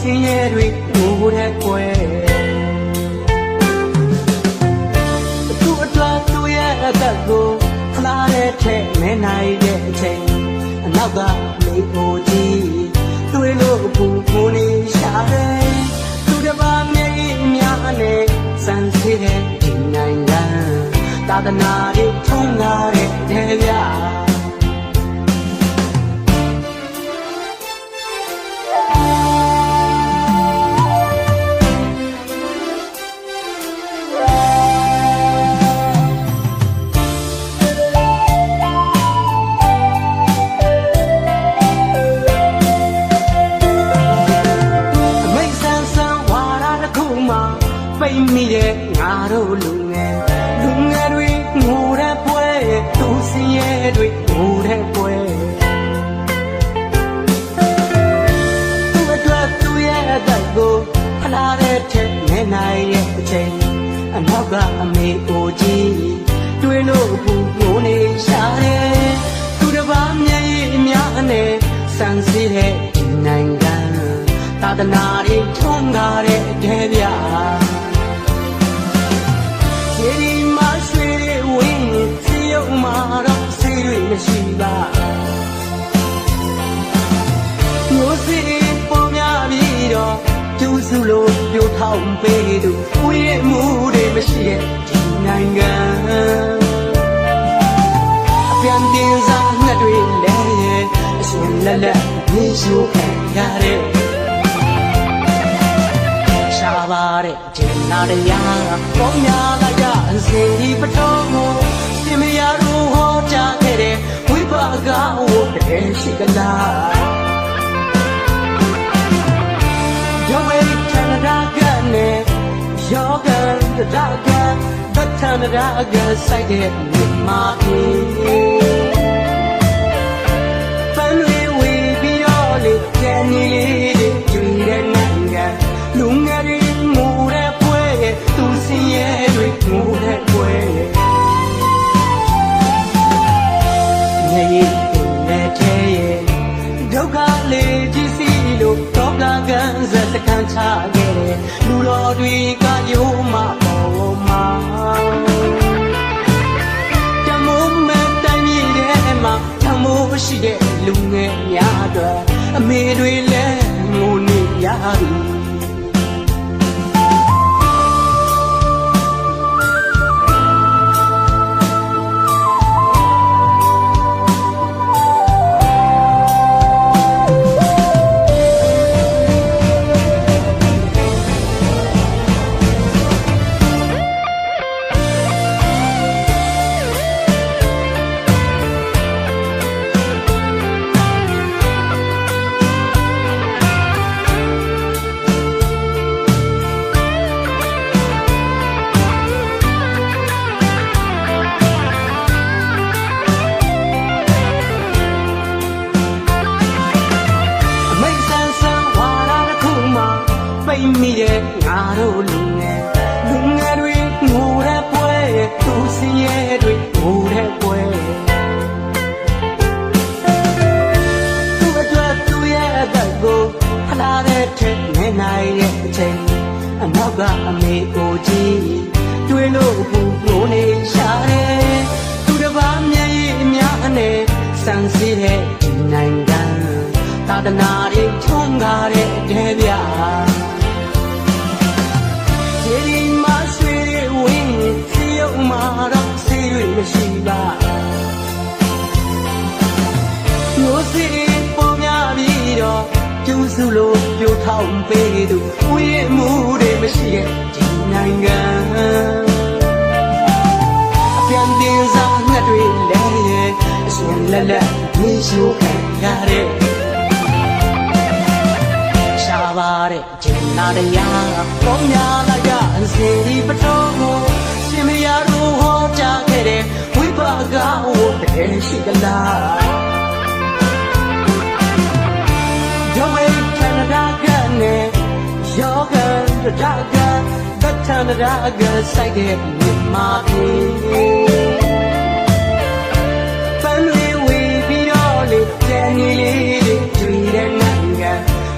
သူစင်းရဲတွေငိုတဲ့ပွဲသူအတွက်သူရဲ့အသက်ကိုခလာတဲ့ထက်မဲနိုင်တဲ့အချိန်အနောက်ကလေးကိုကြည့်တွေ့လို့ပူပူနေရှာတယ်သူတစ်ပါးမျက်ရည်များနဲ့စံစီတဲ့ဒီနိုင်ငံသာသနာတွေထုံးလာတဲ့တဲ့ဗျာ တို့လူငယ်လူငယ်တွေငိုတဲ့ပွဲသူစင်းရဲတွေငိုတဲ့ပွဲသူအတွက်သူရဲ့အသက်ကိုဖလားတဲ့ထက်နေနိုင်ရဲ့အချိန်အနောက်ကအမေအိုကြီးတွေ့လို့ပူ မှာရွှေတွေဝင်းစီယုံမှာတော့ဆေးတွေမရှိပါမျိုးစီပေါ်များပြီးတော့ကျူးစုလို့ပြိုထောင်ပေးသူဝိရမှုတွေမရှိရဲ့ဒီနိုင်ငံအပြန်တင်စားငှက်တွေလဲရဲ့အရှင်လက်လက်မြေရှိုးခံရတဲ့ရှား ပါတဲ့ဂျင်နာတရားပေါင်းများလိုက်ကြအစီဒီပတော်ကိုပြင်မရတို့ဟောကြားခဲ့တဲ့ဝိပါကဝတ်တဲ့ရှိကလားယောဝေထန္ဒရာကနေယောဂန်တဒါကဗတ်ထန္ဒရာကစိုက်တဲ့မြမာအေ တော်တွေကယိုးမပေါ်မှာတမိုးမဲ့တိုင်းပြည်ထဲမှာတမိုးရှိတဲ့လူငယ်များအတွက်အမေတွေလည်းငိုနေရပြီ တို့လူငယ်လူငယ်တွေငိုတဲ့ပွဲသူစင်ရဲတွေငိုတဲ့ပွဲသူအတွက်သူရဲ့အသက်ကိုဖလားတဲ့ထက်နေနိုင်တဲ့အချိန်အနောက်ကအမေကိုကြည့်တွေ့လို့ပူပူနေရှာတယ်သူတစ်ပါးမျက်ရည်အများနဲ့စံစည်းတဲ့ဒီနိုင်ငံသာသနာတွေထုံးကားတဲ့တဲ့ဗျာ မရှိပါမျိုးစီပေါ်များပြီးတော့ကျူးစုလို့ပြိုထောင်ပေးသူဝိရမှုတွေမရှိရဲ့ဒီနိုင်ငံအပြန်တင်စားငှက်တွေလဲရဲ့အရှင်လက်လက်မြေရှိုးခံရတဲ့ရှားပါတဲ့ဂျင်နာတရားပေါင်းများ နဲ့ယောဂန်တရကသတ္ထန္တရကစိုက်တဲ့မြမာပြည်ဖမ်းလေးဝေပြီးတော့လေတန်ကြီးလေးတွေ့တဲ့နိုင်ငံ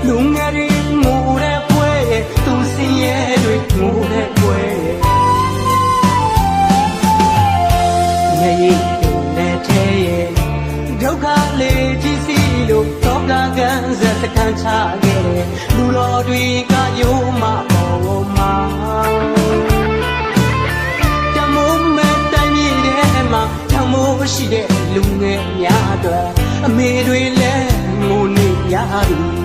လူငယ်တွေမူတဲ့ပွဲသူစင်ရဲ့တွေမူတဲ့ပွဲငယ်ရင်တဲ့ထဲရဲ့ဒုက္ခလေးကြီးစီလို့ မ်းချခဲ့လူတော်တွေကယုံမပေါ်မှာတမိုးမဲ့တိုင်းပြည်ထဲမှာတမိုးရှိတဲ့လူငယ်များအတွက်အမေတွေလည်းငိုနေရပြီ